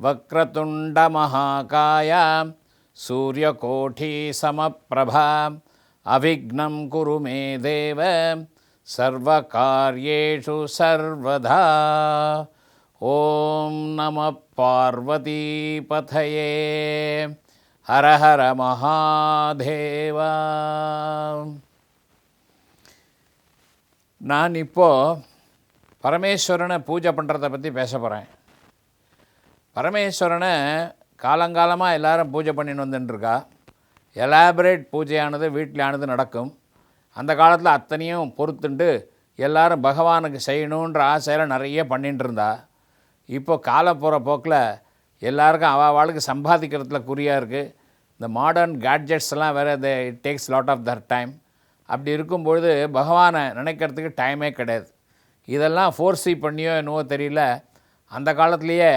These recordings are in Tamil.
वक्रतुण्डमहाकाय सूर्यकोटिसमप्रभा अविघ्नं कुरु मे देव सर्वकार्येषु सर्वदा ॐ नमः पार्वतीपथये हर हर महादेवा நான் இப்போது பரமேஸ்வரனை பூஜை பண்ணுறதை பற்றி பேச போகிறேன் பரமேஸ்வரனை காலங்காலமாக எல்லாரும் பூஜை பண்ணின்னு வந்துட்டுருக்கா எலாபரேட் பூஜையானது வீட்டிலானது நடக்கும். அந்த காலத்தில் அத்தனையும் பொறுத்துண்டு எல்லாரும் பகவானுக்கு செய்யணுன்ற ஆசையில் நிறைய பண்ணிகிட்டு இருந்தா இப்போ காலம் போகிற போக்கில் எல்லாருக்கும் அவ வாழ்க்கை சம்பாதிக்கிறதுல குறியாக இருக்குது இந்த மாடர்ன் கேட்ஜெட்ஸ்லாம் வேறு இந்த it takes lot of their time அப்படி இருக்கும்பொழுது பகவானை நினைக்கிறதுக்கு டைமே கிடையாது. இதெல்லாம் ஃபோர்ஸி பண்ணியோ என்னவோ தெரியல. அந்த காலத்துலேயே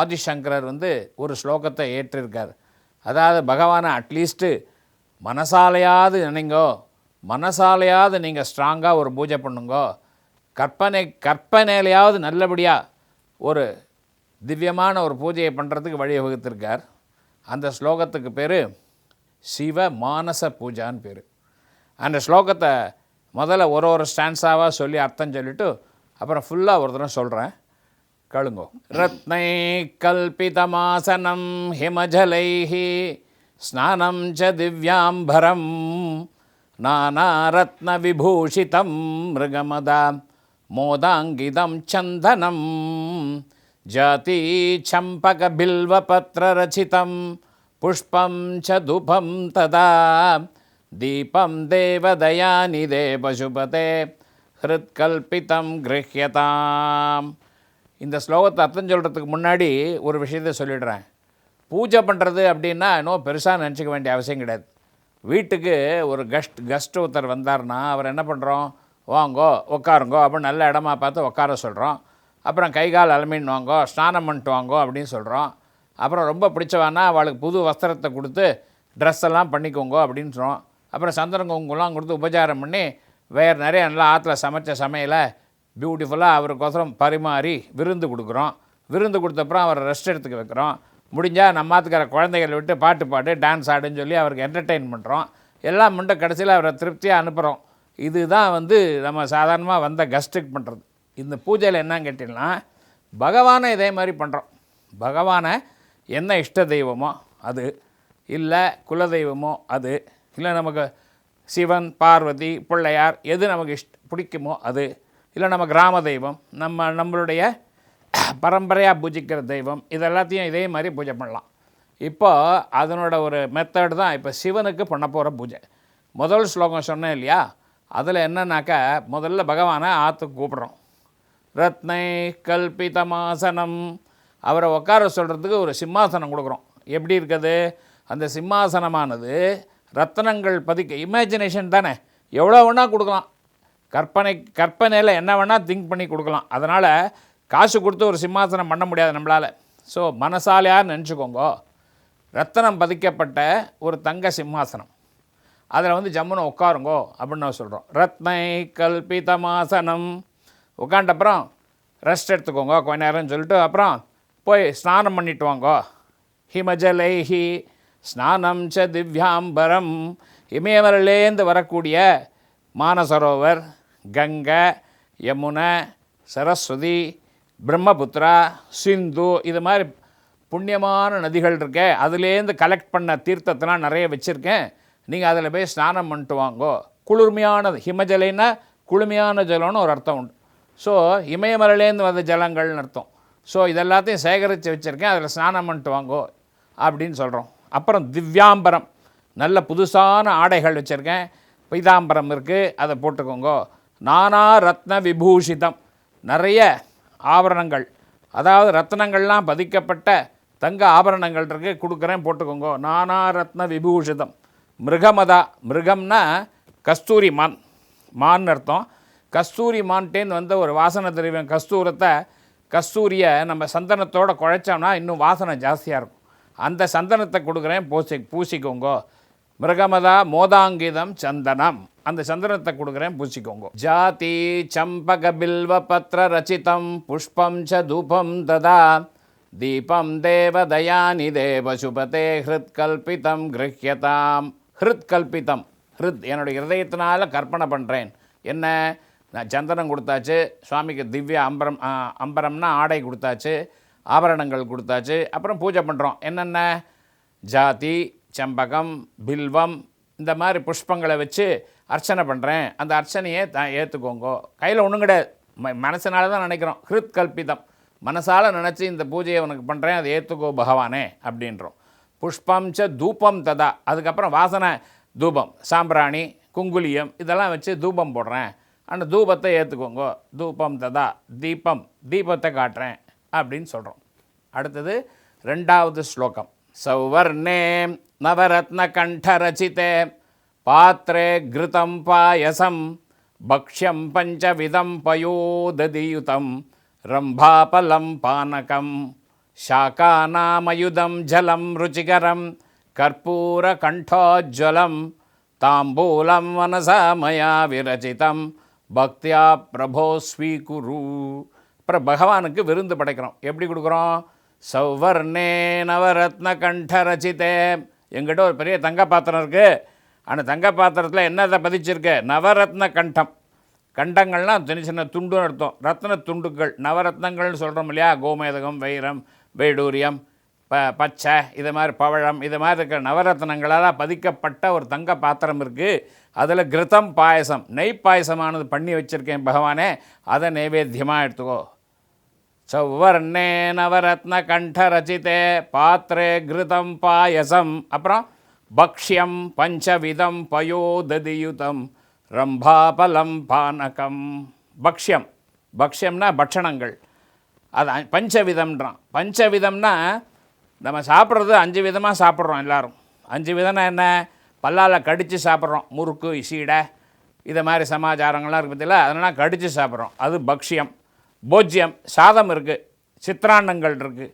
ஆதிசங்கரர் வந்து ஒரு ஸ்லோகத்தை ஏற்றிருக்கார். அதாவது பகவானை அட்லீஸ்ட்டு மனசாலையாவது நினைங்கோ மனசாலையாவது நீங்கள் ஸ்ட்ராங்காக ஒரு பூஜை பண்ணுங்கோ கற்பனை கற்பனையிலையாவது நல்லபடியாக ஒரு திவ்யமான ஒரு பூஜையை பண்ணுறதுக்கு வழி வகுத்திருக்கார் அந்த ஸ்லோகத்துக்கு பேர் சிவ மானச பூஜான்னு பேர். அந்த ஸ்லோகத்தை முதல்ல ஒரு ஒரு ஸ்டான்ஸாவாக சொல்லி அர்த்தம் சொல்லிவிட்டு அப்புறம் ஃபுல்லாக ஒரு தடவை சொல்கிறேன் கேளுங்கோ ரத்னை கல்பிதமாசனம் ஹிமஜலைः ஸ்நானம் ச திவ்யாம்பரம் நானாரத்னவிபூஷிதம் மிருகமதா மோதாங்கிதம் சந்தனம் ஜாதி சம்பகபில்வபத்ரரச்சிதம் புஷ்பம் ச துபம் ததா தீபம் தேவதயாநிதே பசுபதே ஹிருத்கல்பிதம் கிரஹ்யதாம் இந்த ஸ்லோகத்தை அர்த்தம் சொல்கிறதுக்கு முன்னாடி ஒரு விஷயத்தை சொல்லிடுறேன். பூஜை பண்ணுறது அப்படின்னா இன்னும் பெருசாக நினச்சிக்க வேண்டிய அவசியம் கிடையாது. வீட்டுக்கு ஒரு கெஸ்ட் கெஸ்ட் ஒருத்தர் வந்தார்னா அவர் என்ன பண்ணுறோம் வாங்கோ உட்காருங்கோ அப்படின்னு நல்ல இடமா பார்த்து உட்கார சொல்கிறோம் அப்புறம் கை கால் அலமின்னு வாங்கோ ஸ்நானம் பண்ணிட்டு வாங்கோ அப்படின்னு சொல்கிறோம் அப்புறம் ரொம்ப பிடிச்சவானா அவளுக்கு புது வஸ்திரத்தை கொடுத்து ட்ரெஸ் எல்லாம் பண்ணிக்கோங்கோ அப்படின்னு சொல்கிறோம் அப்புறம் சந்திரன் குங்குலாம் கொடுத்து உபச்சாரம் பண்ணி வேறு நிறைய நல்லா ஆற்றுல சமைச்ச சமையலை பியூட்டிஃபுல்லாக அவருக்கோசரம் பரிமாறி விருந்து கொடுக்குறோம். விருந்து கொடுத்தப்புறம் அவரை ரெஸ்ட் எடுத்துக்க வைக்கிறோம். முடிஞ்சால் நம்ம ஆத்துக்கிற குழந்தைகளை விட்டு பாட்டு பாட்டு டான்ஸ் ஆடுன்னு சொல்லி அவருக்கு என்டர்டெயின் பண்ணுறோம் எல்லாம் முண்டை கடைசியில் அவரை திருப்தியாக அனுப்புகிறோம் இதுதான் வந்து நம்ம சாதாரணமாக வந்த கெஸ்ட்டுக்கு பண்ணுறது இந்த பூஜையில் என்னன்னு கேட்டிங்கன்னா பகவானை இதே மாதிரி பண்ணுறோம் பகவானை என்ன இஷ்ட தெய்வமோ அது இல்லை குலதெய்வமோ அது இல்லை நமக்கு சிவன் பார்வதி பிள்ளையார் எது நமக்கு இஷ்ட பிடிக்குமோ அது இல்லை நம்ம கிராம தெய்வம் நம்ம நம்மளுடைய பரம்பரையாக பூஜிக்கிற தெய்வம் இதெல்லாத்தையும் இதே மாதிரி பூஜை பண்ணலாம். இப்போ அதனோட ஒரு மெத்தட் தான் இப்போ சிவனுக்கு பண்ண போகிற பூஜை. முதல் ஸ்லோகம் சொன்னேன் இல்லையா? அதில் என்னன்னாக்கா முதல்ல பகவானை ஆற்றுக்கு கூப்பிட்றோம். ரத்னை கல்பிதமாசனம். அவரை உட்கார சொல்கிறதுக்கு ஒரு சிம்மாசனம் கொடுக்குறோம். எப்படி இருக்குது? அந்த சிம்மாசனமானது ரத்னங்கள் பதிக்க இமேஜினேஷன் தானே. எவ்வளோ வேணால் கொடுக்கலாம். கற்பனை கற்பனையில் என்ன வேணால் திங்க் பண்ணி கொடுக்கலாம். அதனால் காசு கொடுத்து ஒரு சிம்மாசனம் பண்ண முடியாது நம்மளால். ஸோ மனசாலையாக நினச்சிக்கோங்க. ரத்தனம் பதிக்கப்பட்ட ஒரு தங்க சிம்மாசனம். அதில் வந்து ஜம்முன்னு உட்காருங்கோ அப்படின்னு நான் சொல்கிறோம் ரத்னை கல்பிதமாசனம் உட்காண்டப்புறம் ரெஸ்ட் எடுத்துக்கோங்க கொஞ்ச நேரம்னு சொல்லிட்டு அப்புறம் போய் ஸ்நானம் பண்ணிட்டு வாங்கோ. ஹிமஜலைஹி ஸ்நானம் ச திவ்யாம்பரம். இமயமரிலேருந்து வரக்கூடிய மானசரோவர். கங்கை யமுனை சரஸ்வதி பிரம்மபுத்திரா சிந்து இது மாதிரி புண்ணியமான நதிகள் இருக்கே அதுலேருந்து கலெக்ட் பண்ண தீர்த்தத்தெல்லாம் நிறைய வச்சுருக்கேன். நீங்கள் அதில் போய் ஸ்நானம் பண்ணிட்டு வாங்கோ. குளிர்மையானது ஹிமஜலைன்னா குளுமையான ஜலம்னு ஒரு அர்த்தம் உண்டு. ஸோ இமயமலையிலேருந்து வந்த ஜலங்கள்னு அர்த்தம். ஸோ இதெல்லாத்தையும் சேகரித்து வச்சுருக்கேன் அதில் ஸ்நானம் பண்ணிட்டு வாங்கோ அப்படின்னு சொல்கிறோம் அப்புறம் திவ்யாம்பரம் நல்ல புதுசான ஆடைகள் வச்சுருக்கேன். பீதாம்பரம் இருக்குது அதை போட்டுக்கோங்கோ. நானா ரத்ன விபூஷிதம் நிறைய ஆபரணங்கள். அதாவது ரத்னங்கள்லாம் பதிக்கப்பட்ட தங்க ஆபரணங்கள் இருக்குது கொடுக்குறேன் போட்டுக்கோங்கோ. நானா ரத்ன விபூஷிதம் மிருகமதா மிருகம்னா கஸ்தூரி மான். மான் அர்த்தம். கஸ்தூரி மான்ட்டேன்னு வந்த ஒரு வாசனை தெரியும். கஸ்தூரத்தை கஸ்தூரியை நம்ம சந்தனத்தோடு குழைச்சோம்னா இன்னும் வாசனை ஜாஸ்தியாக இருக்கும். அந்த சந்தனத்தை கொடுக்குறேன் பூசி பூசிக்கோங்கோ. மிருகமதா மோதாங்கிதம் சந்தனம். அந்த சந்திரத்தை கொடுக்குறேன் பூச்சிக்கோங்க ஜாதி சம்பக பில்வ பத்ர ரச்சிதம் புஷ்பம் ச தூபம் ததா தீபம் தேவதயானி தேவசுபதே ஹிருத்கல்பிதம் கிரஹ்யதாம். ஹிருத்கல்பிதம் ஹிருத் என்னுடைய இருதயத்தினால கற்பனை பண்ணுறேன் என்ன? நான் சந்தனம் கொடுத்தாச்சு சுவாமிக்கு திவ்ய அம்பரம் அம்பரம்னா ஆடை கொடுத்தாச்சு ஆபரணங்கள் கொடுத்தாச்சு அப்புறம் பூஜை பண்ணுறோம் என்னென்ன? ஜாதி செம்பகம் பில்வம் இந்த மாதிரி புஷ்பங்களை வச்சு அர்ச்சனை பண்ணுறேன் அந்த அர்ச்சனையை த ஏற்றுக்கோங்கோ கையில் ஒன்றும் கிடையாது. ம மனசனால தான் நினைக்கிறோம். ஹிருத் கல்பிதம் மனசால் நினச்சி இந்த பூஜையை உனக்கு பண்ணுறேன் அதை ஏற்றுக்கோ பகவானே அப்படின்றோம். புஷ்பம் ச தூபம் ததா. அதுக்கப்புறம் வாசனை தூபம். சாம்பிராணி குங்குலியம் இதெல்லாம் வச்சு தூபம் போடுறேன். அந்த தூபத்தை ஏற்றுக்கோங்க தூபம் ததா. தீபம். தீபத்தை காட்டுறேன் அப்படின்னு சொல்கிறோம் அடுத்தது ரெண்டாவது ஸ்லோகம். சௌவர்ணே நவரத்ன கண்டரச்சிதே பாத்திரே கிருதம் பாயசம் பக்ஷ்யம் பஞ்சவிதம் பயோததியுதம் ரம்பாபலம் பானகம் शाकानामयुधं जलं रुचिकरं कर्पूरकण्ठोज्ज्वलं ताम्बूलं मनसा मया विरचितं பக்தியா பிரபோ ஸ்வீகுரு அப்புறம் பகவானுக்கு விருந்து படைக்கிறோம் எப்படி கொடுக்குறோம் சௌவர்ணே நவரத்ன கண்ட ரச்சிதே எங்கிட்ட ஒரு பெரிய தங்க பாத்திரம் இருக்குது அந்த தங்க பாத்திரத்தில் என்னதை பதிச்சிருக்கு? நவரத்ன கண்டம். கண்டங்கள்லாம் சின்ன சின்ன துண்டுன்னு அர்த்தம். ரத்ன துண்டுகள். நவரத்னங்கள்னு சொல்கிறோம் இல்லையா? கோமேதகம் வைரம் வைடூரியம் ப பச்சை இது மாதிரி பவழம் இது மாதிரி இருக்கிற நவரத்னங்களால் பதிக்கப்பட்ட ஒரு தங்க பாத்திரம் இருக்குது அதில் கிருதம் பாயசம். நெய் பாயசமானது பண்ணி வச்சுருக்கேன் பகவானே. அதை நைவேத்தியமாக எடுத்துக்கோ. சௌவர்ணே நவரத்ன கண்டரச்சிதே பாத்திரே கிருதம் பாயசம். அப்புறம் பக்ஷ்யம் பஞ்சவிதம் பயோததியுதம் ரம்பாபலம் பானகம். பக்ஷ்யம். பக்ஷ்யம்னா பட்சணங்கள். அது பஞ்சவிதம்ன்றான். பஞ்சவிதம்னா நம்ம சாப்பிட்றது அஞ்சு விதமாக சாப்பிட்றோம் எல்லாரும். அஞ்சு விதம்னா என்ன? பல்லால் கடித்து சாப்பிட்றோம். முறுக்கு சீடை இதை மாதிரி சமாச்சாரங்கள்லாம் இருக்குது பார்த்தீங்களா அதெல்லாம் கடித்து சாப்பிட்றோம். அது பக்ஷ்யம். போஜ்யம் சாதம் இருக்குது சித்திராண்டங்கள் இருக்குது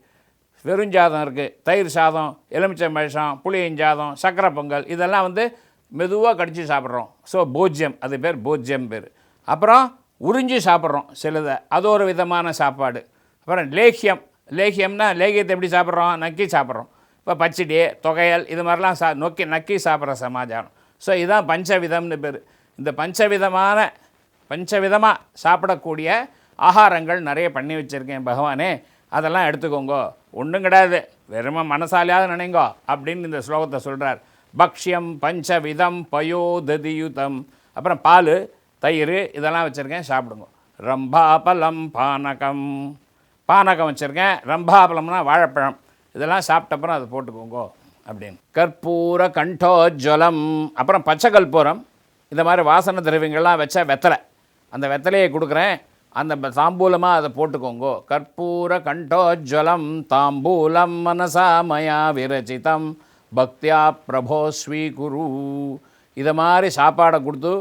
வெறுஞ்சாதம் இருக்குது தயிர் சாதம் எலுமிச்சை மேஷம் புளியஞ்சாதம் சக்கரை பொங்கல் இதெல்லாம் வந்து மெதுவாக கடித்து சாப்பிட்றோம். ஸோ போஜ்யம் அது பேர் போஜ்யம் பேர். அப்புறம் உறிஞ்சி சாப்பிட்றோம் சிலதை. அது ஒரு விதமான சாப்பாடு. அப்புறம் லேகியம். லேகியம்னா லேகியத்தை எப்படி சாப்பிட்றோம்? நக்கி சாப்பிட்றோம். இப்போ பச்சடி தொகையல் இது மாதிரிலாம் சா நொக்கி நக்கி சாப்பிட்ற சமாச்சாரம். ஸோ இதுதான் பஞ்சவிதம்னு பேர். இந்த பஞ்சவிதமான பஞ்சவிதமாக சாப்பிடக்கூடிய ஆகாரங்கள் நிறைய பண்ணி வச்சுருக்கேன் பகவானே. அதெல்லாம் எடுத்துக்கோங்க. ஒன்றும் கிடையாது. வெறும மனசாலியாவது நினைங்கோ அப்படின்னு இந்த ஸ்லோகத்தை சொல்கிறார் பக்ஷ்யம் பஞ்சவிதம் பயோததியுதம். அப்புறம் பால் தயிர் இதெல்லாம் வச்சுருக்கேன் சாப்பிடுங்க. ரம்பாபலம் பானகம். பானகம் வச்சுருக்கேன். ரம்பாபலம்னா வாழைப்பழம். இதெல்லாம் சாப்பிட்டப்புறம் அதை போட்டுக்கோங்க அப்படின்னு. கற்பூர கண்டோஜ்வலம் அப்புறம் பச்சை கற்பூரம் இந்த மாதிரி வாசனை திரவியங்கள்லாம் வச்ச வெத்தலை. அந்த வெத்தலையை கொடுக்குறேன். அந்த தாம்பூலமாக அதை போட்டுக்கோங்கோ. கற்பூர கண்டோஜ்வலம் தாம்பூலம் மனசா மயா விரச்சிதம் பக்தியா பிரபோ ஸ்வீகுரு இதை மாதிரி சாப்பாடை கொடுத்து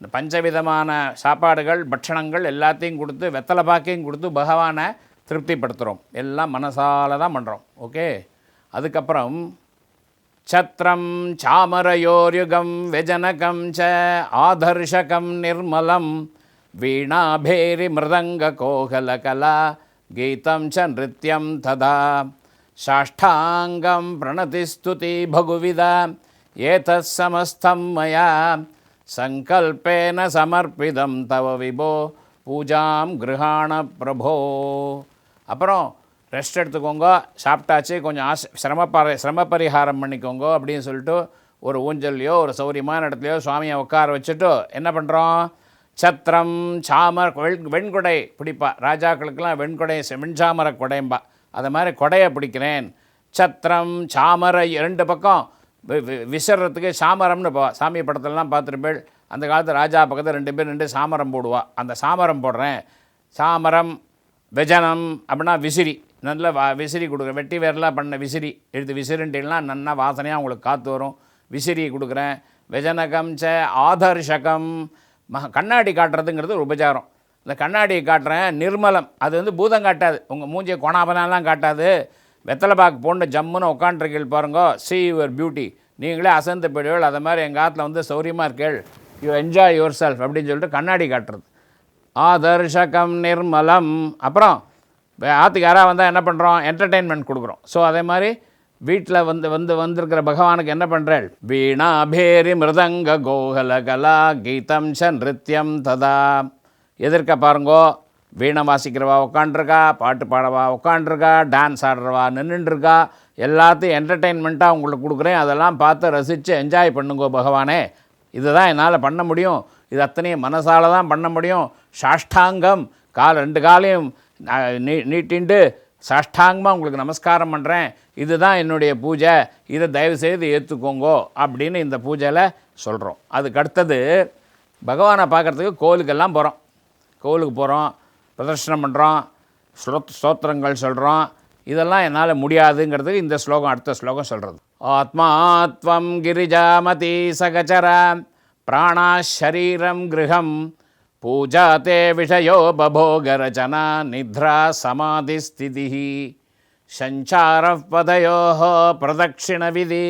இந்த பஞ்சவிதமான சாப்பாடுகள் பட்சணங்கள் எல்லாத்தையும் கொடுத்து வெத்தலை பாக்கையும் கொடுத்து பகவானை திருப்திப்படுத்துகிறோம் எல்லாம் மனசால தான் பண்ணுறோம் ஓகே? அதுக்கப்புறம் சத்திரம் சாமரயோர்யுகம் வெஜனகம் ச ஆதர்ஷகம் நிர்மலம் வீணாபேரி மிருதங்க கோகலகலா கீதம் ச நிருத்யம் ததா சாஷ்டாங்கம் பிரணதிஸ்துதி பகுவிதா ஏதத் சமஸ்தம் மயா சங்கல்பேன சமர்ப்பிதம் தவ விபோ பூஜாம் கிருஹாண பிரபோ அப்புறம் ரெஸ்ட் எடுத்துக்கோங்க சாப்பிட்டாச்சு கொஞ்சம் ஆசை சிரமப்பரி சிரமப்பரிகாரம் பண்ணிக்கோங்க அப்படின்னு சொல்லிட்டு ஒரு ஊஞ்சல்லையோ ஒரு சௌரியமான இடத்துலையோ சுவாமியை உட்கார வச்சுட்டு என்ன பண்ணுறோம் சத்திரம் சாமர் வெண் வெண்குடை பிடிப்பா. ராஜாக்களுக்கெல்லாம் வெண்குடை வெண்சாமர கொடைம்பா. அதை மாதிரி கொடையை பிடிக்கிறேன். சத்திரம் சாமரை ரெண்டு பக்கம் வி- வி- சாமரம்னு போவா. சாமி படத்துலலாம் பார்த்துருப்பேள். அந்த காலத்து ராஜா பக்கத்தில் ரெண்டு பேர் ரெண்டு சாமரம் போடுவா. அந்த சாமரம் போடுறேன். சாமரம் வெஜனம் அப்படின்னா விசிறி. நல்ல வா விசிறி கொடுக்குறேன். வெட்டி வேரெலாம் பண்ண விசிறி. எடுத்து விசிறின்ட்டுலாம் நல்லா வாசனையாக உங்களுக்கு காற்று வரும். விசிறி கொடுக்குறேன். வெஜனகம் ச ஆதர்ஷகம். மக கண்ணாடி காட்டுறதுங்கிறது ஒரு உபச்சாரம். இந்த கண்ணாடியை காட்டுறேன் நிர்மலம். அது வந்து பூதம் காட்டாது. உங்கள் மூஞ்சியை கொணாபனாலாம் காட்டாது. வெத்தலை பாக்கு போண்டு ஜம்முன்னு உட்காண்ட்ருக்கீள் பாருங்க. சி யுவர் பியூட்டி நீங்களே அசந்து போயிடுவீள். அதை மாதிரி எங்கள் ஆற்றுல வந்து சௌரியமாக இருக்கேள். யூ என்ஜாய் யுவர் செல்ஃப் அப்படின்னு சொல்லிட்டு கண்ணாடி காட்டுறது. ஆதர்ஷகம் நிர்மலம். அப்புறம் ஆற்றுக்கு யாராவது வந்தால் என்ன பண்ணுறோம் என்டர்டெயின்மெண்ட் கொடுக்குறோம். ஸோ அதே மாதிரி வீட்டில் வந்து வந்து வந்திருக்கிற பகவானுக்கு என்ன பண்ணுறாள் வீணாபேரி மிருதங்க கோகல கலா கீதம் ச நிருத்தியம் ததா. எதிர்க்க பாருங்கோ வீணை வாசிக்கிறவா உட்காண்டிருக்கா பாட்டு பாடவா உட்காண்டிருக்கா டான்ஸ் ஆடுறவா நின்றுட்டுருக்கா எல்லாத்தையும் என்டர்டெயின்மெண்ட்டாக உங்களுக்கு கொடுக்குறேன். அதெல்லாம் பார்த்து ரசித்து என்ஜாய் பண்ணுங்கோ பகவானே. இதுதான் என்னால் பண்ண முடியும். இது அத்தனையும் மனசால தான் பண்ண முடியும். சாஷ்டாங்கம். கால் ரெண்டு காலையும் நீ நீட்டின்ட்டு சாஷ்டாங்கமாக உங்களுக்கு நமஸ்காரம் பண்ணுறேன் இதுதான் என்னுடைய பூஜை இதை தயவுசெய்து ஏற்றுக்கோங்கோ அப்படின்னு இந்த பூஜையில் சொல்கிறோம் அதுக்கு அடுத்தது பகவானை பார்க்குறதுக்கு கோவிலுக்கெல்லாம் போகிறோம் கோவிலுக்கு போகிறோம் பிரதர்ஷனம் பண்ணுறோம் ஸ்லோத் ஸ்தோத்திரங்கள் சொல்கிறோம் இதெல்லாம் என்னால் முடியாதுங்கிறதுக்கு இந்த ஸ்லோகம் அடுத்த ஸ்லோகம் சொல்கிறது ஆத்மாத்வம் கிரிஜாமதி சகச்சர பிராணா ஷரீரம் கிரகம் பூஜா தே விஷயோ பபோகரச்சனா நித்ரா சமாதி ஸ்திதி சஞ்சார பதயோ பிரதட்சிணவிதி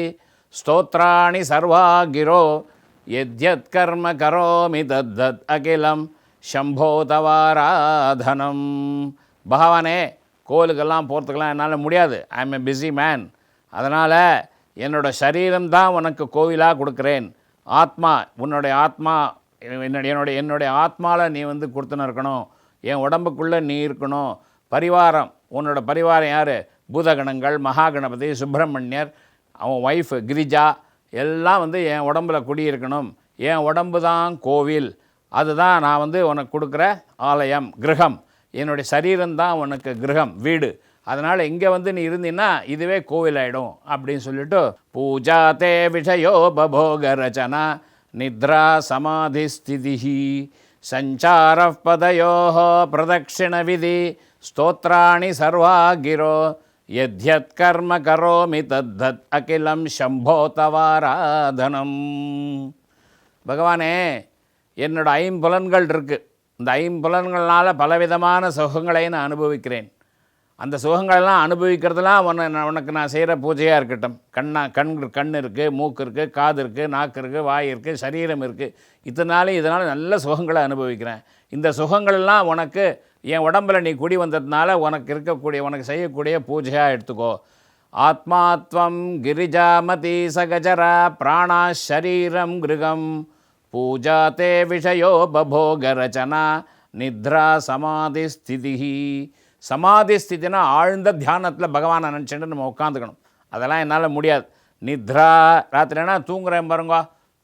ஸ்தோத்ராணி சர்வாகிரோ எத்யத் கர்ம கரோமி தத்தத் அகிலம் சம்போ தவாராதனம். பகவானே கோவிலுக்கெல்லாம் போகிறதுக்கெல்லாம் என்னால் முடியாது. I am a busy man அதனால் என்னோடய சரீரம்தான் உனக்கு கோவிலாக கொடுக்குறேன். ஆத்மா உன்னுடைய ஆத்மா என்னுடைய என்னுடைய என்னுடைய ஆத்மாவில் நீ வந்து கொடுத்துன்னு இருக்கணும். என் உடம்புக்குள்ளே நீ இருக்கணும். பரிவாரம் உன்னோட பரிவாரம் யார்? பூதகணங்கள் மகாகணபதி சுப்பிரமணியர் அவன் ஒய்ஃபு கிரிஜா எல்லாம் வந்து என் உடம்புல குடியிருக்கணும். என் உடம்பு தான் கோவில். அதுதான் நான் வந்து உனக்கு கொடுக்குற ஆலயம் கிரகம். என்னுடைய சரீரம்தான் உனக்கு கிரகம் வீடு. அதனால் இங்கே வந்து நீ இருந்தீன்னா இதுவே கோவில் ஆகிடும் அப்படின்னு சொல்லிட்டு பூஜா தே விஷயோ பபோக ரச்சனா நித்ரா சமாதி ஸ்திதி சஞ்சார பதயோ பிரதட்சிண விதி. ஸ்தோத்ராணி சர்வாகிரோ எத்யத் கர்ம கரோமி தத்தத் அகிலம் சம்போ தவாராதனம் பகவானே என்னோட ஐம்புலன்கள் இருக்குது இந்த ஐம்புலன்கள்னால் பலவிதமான சுகங்களை நான் அனுபவிக்கிறேன். அந்த சுகங்களெல்லாம் அனுபவிக்கிறதுலாம் உன்னை நான் உனக்கு நான் செய்கிற பூஜையாக இருக்கட்டும். கண்ணா கண் கண் இருக்குது மூக்கு இருக்குது காது இருக்குது நாக்கு இருக்குது வாய் இருக்குது சரீரம் இருக்குது இதனால இதனால் நல்ல சுகங்களை அனுபவிக்கிறேன். இந்த சுகங்களெல்லாம் உனக்கு என் உடம்பில் நீ குடி வந்ததுனால உனக்கு இருக்கக்கூடிய உனக்கு செய்யக்கூடிய பூஜையாக எடுத்துக்கோ. ஆத்மாத்வம் கிரிஜாமதி சகஜரா பிராணா ஷரீரம் கிருகம். பூஜா தே விஷயோ பபோக ரச்சனா நித்ரா சமாதி ஸ்திதி. சமாதி ஸ்திதினா ஆழ்ந்த தியானத்தில் பகவானை நினச்சிட்டு நம்ம உட்காந்துக்கணும். அதெல்லாம் என்னால் முடியாது. நித்ரா ராத்திரினா தூங்குறேன் பாருங்க.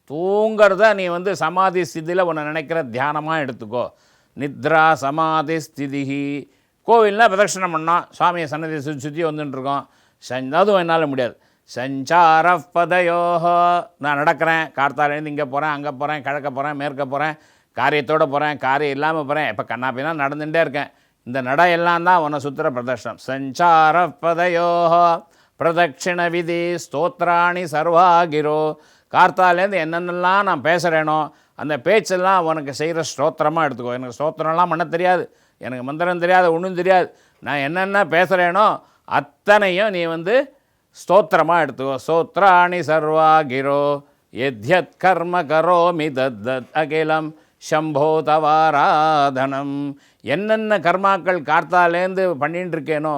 தூங்குறத நீ வந்து சமாதி ஸ்திதியில் உன்னை நினைக்கிற தியானமாக எடுத்துக்கோ. நித்ரா சமாதி ஸ்திதி கோவிலில் பிரதட்சிணம் பண்ணோம் சுவாமியை சன்னதி சுற்றி சுற்றி வந்துட்டுருக்கோம் சஞ் அதுவும் என்னால் முடியாது. சஞ்சார நான் நடக்கிறேன். கார்த்தாலேருந்து இங்கே போகிறேன் அங்கே போகிறேன் கிழக்க போகிறேன் மேற்க போகிறேன் காரியத்தோடு போகிறேன் காரியம் இல்லாமல் போகிறேன் இப்போ கண்ணாப்பினா நடந்துகிட்டே இருக்கேன். இந்த நட எல்லாம் தான் உன்னை சுற்றுற பிரதர்ஷனம் சஞ்சார பிரதட்சிண விதி ஸ்தோத்ராணி சர்வாகிரோ. கார்த்தாலேருந்து என்னென்னலாம் நான் பேசுகிறேனோ அந்த பேச்செல்லாம் உனக்கு செய்கிற ஸ்தோத்திரமாக எடுத்துக்கோ. எனக்கு ஸ்தோத்திரம்லாம் பண்ண தெரியாது. எனக்கு மந்திரம் தெரியாது ஒன்றும் தெரியாது. நான் என்னென்ன பேசுகிறேனோ அத்தனையும் நீ வந்து ஸ்தோத்திரமாக எடுத்துக்கோ. ஸ்தோத்ராணி சர்வா கிரோ எத்யத் கர்ம கரோமி தத் அகிலம் சம்போ தவாராதனம். என்னென்ன கர்மாக்கள் கார்த்தாலேருந்து பண்ணிட்டு இருக்கேனோ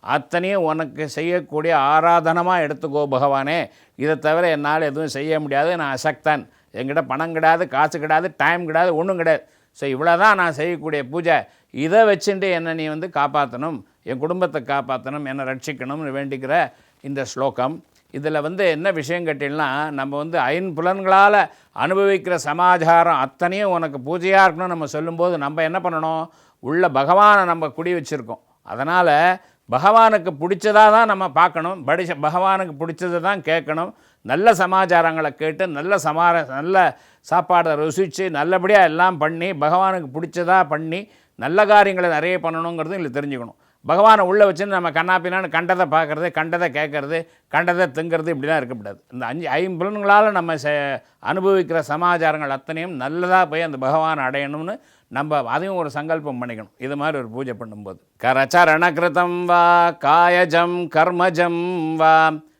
அத்தனையும் உனக்கு செய்யக்கூடிய ஆராதனமாக எடுத்துக்கோ பகவானே. இதை தவிர என்னால் எதுவும் செய்ய முடியாது. நான் அசக்தன். என்கிட்ட பணம் கிடையாது காசு கிடையாது டைம் கிடையாது ஒன்றும் கிடையாது. ஸோ இவ்வளோ தான் நான் செய்யக்கூடிய பூஜை. இதை வச்சுட்டு என்னை நீ வந்து காப்பாற்றணும் என் குடும்பத்தை காப்பாற்றணும் என்னை ரட்சிக்கணும்னு வேண்டிக்கிற இந்த ஸ்லோகம். இதில் வந்து என்ன விஷயம் கேட்டீங்கன்னா நம்ம வந்து ஐம்புலன்களால் அனுபவிக்கிற சமாச்சாரம் அத்தனையும் உனக்கு பூஜையாக இருக்கணும்னு நம்ம சொல்லும்போது நம்ம என்ன பண்ணணும்? உள்ள பகவானை நம்ம குடி வச்சுருக்கோம். அதனால் பகவானுக்கு பிடிச்சதாக தான் நம்ம பார்க்கணும். படிச்ச பகவானுக்கு பிடிச்சதை தான் கேட்கணும். நல்ல சமாச்சாரங்களை கேட்டு நல்ல சமார நல்ல சாப்பாடை ருசித்து நல்லபடியாக எல்லாம் பண்ணி பகவானுக்கு பிடிச்சதாக பண்ணி நல்ல காரியங்களை நிறைய பண்ணணுங்கிறது இல்லை தெரிஞ்சுக்கணும். பகவானை உள்ளே வச்சு நம்ம கண்ணாப்பினான்னு கண்டதை பார்க்குறது கண்டதை கேட்குறது கண்டதை திங்கிறது இப்படிலாம் இருக்கக்கூடாது. இந்த அஞ்சு ஐம்புலன்களால் நம்ம செ அனுபவிக்கிற சமாச்சாரங்கள் அத்தனையும் நல்லதாக போய் அந்த பகவானை அடையணும்னு நம்ம அதையும் ஒரு சங்கல்பம் பண்ணிக்கணும். இது மாதிரி ஒரு பூஜை பண்ணும்போது. கரச்சரணகிருதம் வா காயஜம் கர்மஜம் வா.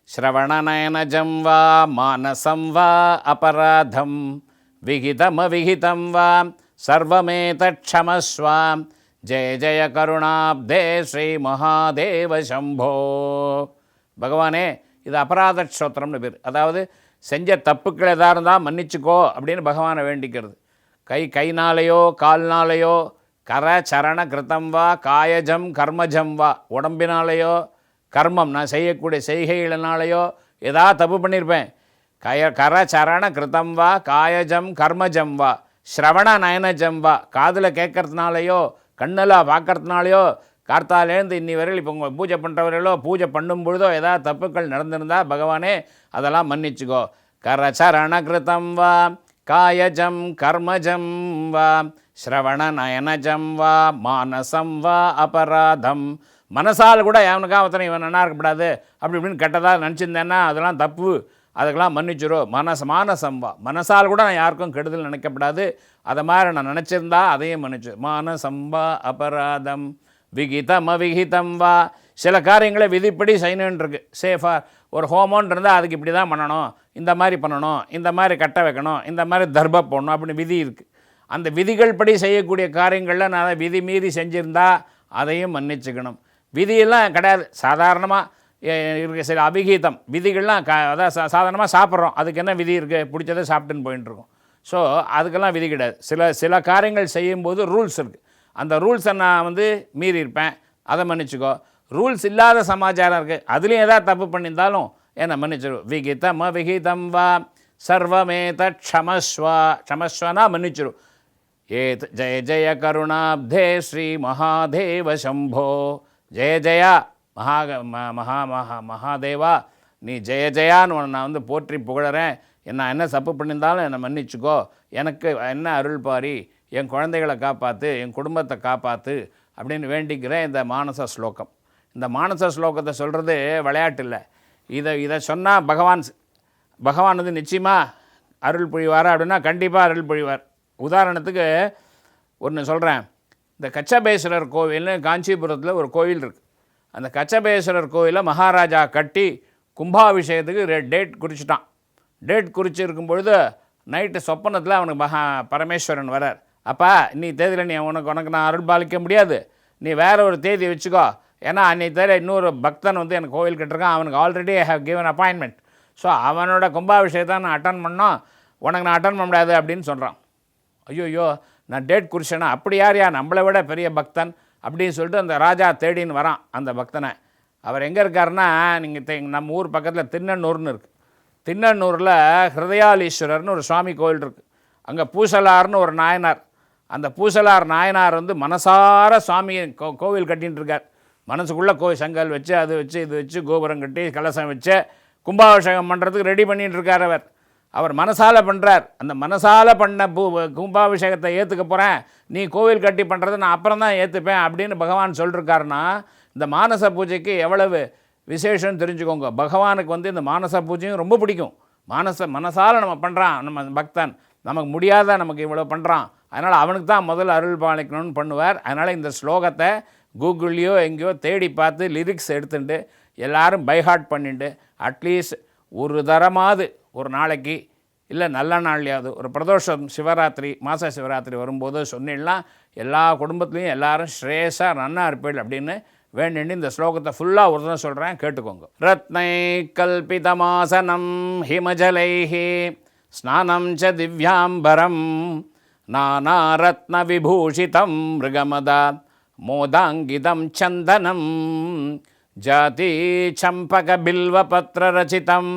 श्रवणनयनजं வா மானசம் வா அபராதம் विहितमविहितं வா சர்வமேதக்ஷமஸ்வ ஜெய ஜெய கருணாப்தே ஸ்ரீ மகாதேவ சம்போ பகவானே இது அபராத ஸ்தோத்திரம்னு பேர். அதாவது செஞ்ச தப்புக்கள் எதாக இருந்தால் மன்னிச்சுக்கோ அப்படின்னு பகவானை வேண்டிக்கிறது. கை கைனாலேயோ கால்னாலேயோ கர சரண கிருத்தம் வா காயஜம் கர்மஜம் வா உடம்பினாலேயோ கர்மம் நான் செய்யக்கூடிய செய்கைகளினாலேயோ ஏதாவது தப்பு பண்ணியிருப்பேன் கய கர சரண கிருத்தம் வா காயஜம் கர்மஜம் வா ஸ்ரவண நயனஜம் வா. காதில் கேட்கறதுனாலையோ கண்ணில் பார்க்கறதுனாலையோ கார்த்தாலேருந்து இன்னி வரையில் இப்போ உங்கள் பூஜை பண்ணுறவர்களோ பூஜை பண்ணும் பொழுதோ ஏதாவது தப்புக்கள் நடந்திருந்தால் பகவானே அதெல்லாம் மன்னிச்சுக்கோ. கரச்சரண கிருதம் வா காயஜம் கர்மஜம் வா ஸ்ரவண நயனஜம் வா மானசம் வா அபராதம். மனசால் கூட எவனுக்கா ஒருத்தனை இவன் நல்லா இருக்கக்கூடாது அப்படி இப்படின்னு கெட்டதாக நினச்சிருந்தேன்னா அதெல்லாம் தப்பு. அதுக்கெல்லாம் மன்னிச்சிரோ. மனச மானசம்பா மனசால் கூட நான் யாருக்கும் கெடுதல் நினைக்கப்படாது. அதை மாதிரி நான் நினச்சிருந்தா அதையும் மன்னிச்சு மானசம்பா அபராதம். விகிதம் அவிகிதம் வா. சில காரியங்களை விதிப்படி செய்யணுன்ருக்கு. சேஃபாக ஒரு ஹோமோன்னு இருந்தால் அதுக்கு இப்படி தான் பண்ணணும். இந்த மாதிரி பண்ணணும். இந்த மாதிரி கட்ட வைக்கணும். இந்த மாதிரி தர்ப போடணும் அப்படின்னு விதி இருக்குது அந்த விதிகள் படி செய்யக்கூடிய காரியங்களில் நான் அதை விதி மீறி செஞ்சுருந்தா அதையும் மன்னிச்சுக்கணும். விதியெல்லாம் கிடையாது. சாதாரணமாக இருக்க சில அபிகீதம். விதிகள்லாம் க அதான் சா சாதாரணமாக சாப்பிட்றோம். அதுக்கு என்ன விதி இருக்குது பிடிச்சதை சாப்பிட்டுன்னு போயிட்டுருக்கோம் ஸோ அதுக்கெல்லாம் விதி கிடையாது. சில சில காரியங்கள் செய்யும்போது ரூல்ஸ் இருக்குது அந்த ரூல்ஸை நான் வந்து மீறி இருப்பேன். அதை மன்னிச்சுக்கோ. ரூல்ஸ் இல்லாத சமாச்சாரம் இருக்குது அதுலேயும் எதாவது தப்பு பண்ணியிருந்தாலும் என்ன மன்னிச்சிரு. விகிதம் விகிதம் வா சர்வமேத க்ஷமஸ்வா க்ஷமஸ்வனா மன்னிச்சிரு. ஏத் ஜெய ஜெய கருணாப்தே ஸ்ரீ மகாதேவ சம்போ. ஜெய ஜெயா மகா ம- மகா மகா மகாதேவா நீ ஜெய ஜெயான்னு உன்னை நான் வந்து போற்றி புகழறேன். நான் என்ன தப்பு பண்ணியிருந்தாலும் என்னை மன்னிச்சுக்கோ. எனக்கு என்ன அருள் பாரி என் குழந்தைகளை காப்பாற்று என் குடும்பத்தை காப்பாற்று அப்படின்னு வேண்டிக்கிறேன் இந்த மானச ஸ்லோகம். இந்த மானச ஸ்லோகத்தை சொல்கிறது விளையாட்டு இல்லை. இதை இதை சொன்னால் பகவான் பகவான் வந்து நிச்சயமாக அருள் பொழிவாரா அப்படின்னா கண்டிப்பாக அருள் பொழிவார் உதாரணத்துக்கு ஒன்று சொல்கிறேன் இந்த கச்சபேஸ்வரர் கோவில்னு காஞ்சிபுரத்தில் ஒரு கோவில் இருக்குது அந்த கச்சபேஸ்வரர் கோவிலை மகாராஜா கட்டி கும்பாபிஷேகத்துக்கு டேட் குறிச்சிட்டான். டேட் குறிச்சிருக்கும் பொழுது நைட்டு சொப்பனத்தில் அவனுக்கு மகா பரமேஸ்வரன் வரார். அப்பா நீ தேதியில் நீ உனக்கு உனக்கு நான் அருள் பாலிக்க முடியாது. நீ வேறு ஒரு தேதி வச்சுக்கோ. ஏன்னா அன்னை தேதி இன்னொரு பக்தன் வந்து எனக்கு கோவில் கட்டிருக்கான். அவனுக்கு already I have given appointment so அவனோட கும்பாபிஷேகத்தை நான் அட்டன் பண்ணோம். உனக்கு நான் அட்டன் பண்ண முடியாது அப்படின்னு சொல்கிறான் ஐயோ நான் டேட் குறிச்சேனா அப்படி யார் யார்? நம்மளை விட பெரிய பக்தன் அப்படின்னு சொல்லிட்டு அந்த ராஜா தேடின்னு வரான் அந்த பக்தனை. அவர் எங்கே இருக்காருன்னா நீங்கள் நம்ம ஊர் பக்கத்தில் திருநன்னூர்னு இருக்குது திண்ணன்னூரில் ஹிருதயாலீஸ்வரர்னு ஒரு சுவாமி கோயில் இருக்குது அங்கே பூசலார்னு ஒரு நாயனார். அந்த பூசலார் நாயனார் வந்து மனசார சுவாமியை கோ கோவில் கட்டின்னு இருக்கார். மனசுக்குள்ளே கோவில் செங்கல் வச்சு அது வச்சு இது வச்சு கோபுரம் கட்டி கலசம் வச்சு கும்பாபிஷேகம் பண்ணுறதுக்கு ரெடி பண்ணிகிட்டு இருக்கார் அவர். அவர் மனசால பண்ணுறார் அந்த மனசால பண்ண பூ கும்பாபிஷேகத்தை ஏற்றுக்க போகிறேன் நீ கோவில் கட்டி பண்ணுறது நான் அப்புறம் தான் ஏற்றுப்பேன் அப்படின்னு பகவான் சொல்லிருக்காருன்னா இந்த மானச பூஜைக்கு எவ்வளவு விசேஷம்னு தெரிஞ்சுக்கோங்க. பகவானுக்கு வந்து இந்த மானச பூஜையும் ரொம்ப பிடிக்கும். மானச மனசால் நம்ம பண்ணுறான் நம்ம பக்தன். நமக்கு முடியாத நமக்கு இவ்வளோ பண்ணுறான் அதனால் அவனுக்கு தான் முதல்ல அருள் பாலிக்கணும்னு பண்ணுவார். அதனால் இந்த ஸ்லோகத்தை கூகுள்லேயோ எங்கேயோ தேடி பார்த்து லிரிக்ஸ் எடுத்துட்டு எல்லாரும் பைஹார்ட் பண்ணிட்டு அட்லீஸ்ட் ஒரு தரமாவது ஒரு நாளைக்கு இல்லை நல்ல நாள்லையாவது ஒரு பிரதோஷம் சிவராத்திரி மாத சிவராத்திரி வரும்போது சொன்னீங்கன்னா எல்லா குடும்பத்துலேயும் எல்லாரும் ஸ்ரேஸாக நன்னா இருப்பீள் அப்படின்னு வேண்டிண்டு இந்த ஸ்லோகத்தை ஃபுல்லாக ஒரு தான் சொல்கிறேன் கேட்டுக்கோங்க. ரத்னை கல்பிதமாசனம் ஹிமஜலைஹி ஸ்நானம் ச திவ்யாம்பரம் நானாரத்ன விபூஷிதம் மிருகமதா மோதாங்கிதம் சந்தனம் ஜாதி சம்பக பில்வபத்திரரச்சிதம்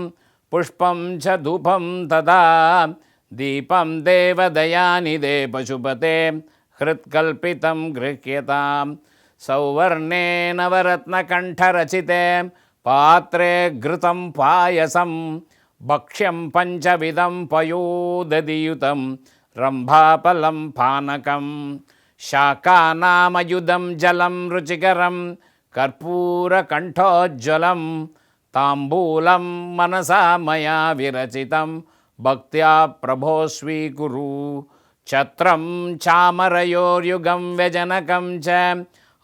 पुष्पं च धूपं तदा, दीपं देवदयानिदे पशुपते हृत्कल्पितं गृह्यतां सौवर्णे नवरत्नकण्ठरचिते पात्रे घृतं पायसं, भक्ष्यं पञ्चविधं पयोदधियुतं, रम्भाफलं पानकं शाकानामयुधं जलं, रुचिकरं कर्पूरकण्ठोज्ज्वलं ताम्बूलं मनसा मया विरचितं। भक्त्या प्रभो स्वीकुरु छत्रं चामरयोर्युगं व्यजनकं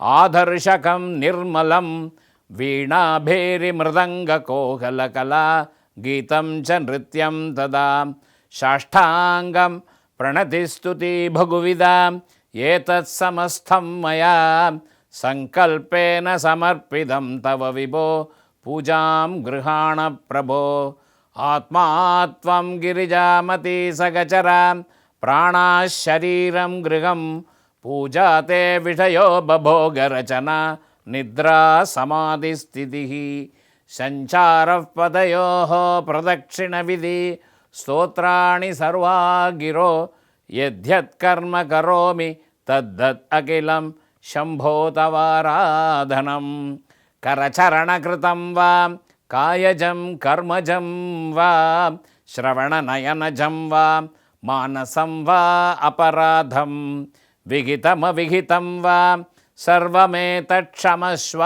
आदर्शकं निर्मलं। वीणाभेरिमृदङ्गकोहलकला गीतं च नृत्यं तदा। साष्टाङ्गं प्रणतिस्तुति भगुविदा। एतत् समस्तं मया। सङ्कल्पेन समर्पितं तव विभो। पूजां गृहाण प्रभो। आत्मा त्वं गिरिजामती सगचरा प्राणाः शरीरं गृहं। पूजा ते विषयो बभोगरचना, निद्रा समाधिस्थितिः। सञ्चारः पदयोः प्रदक्षिणविधि, स्तोत्राणि सर्वा गिरो यद्यत्कर्म करोमि तद्दत् अखिलं शम्भो तवाराधनं करचरणकृतं वा, कायजं कर्मजं वा, श्रवणनयनजं वा, मानसं वा अपराधं, विहितमविहितं वा, सर्वमेतत्क्षमस्व।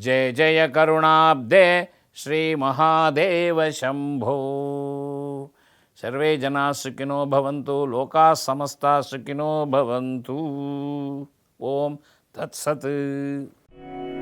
जय जय करुणाब्दे श्रीमहादेव शम्भो। सर्वे जनाः सुखिनो भवन्तु, लोकाः समस्ताः सुखिनो भवन्तु। ॐ तत्सत्।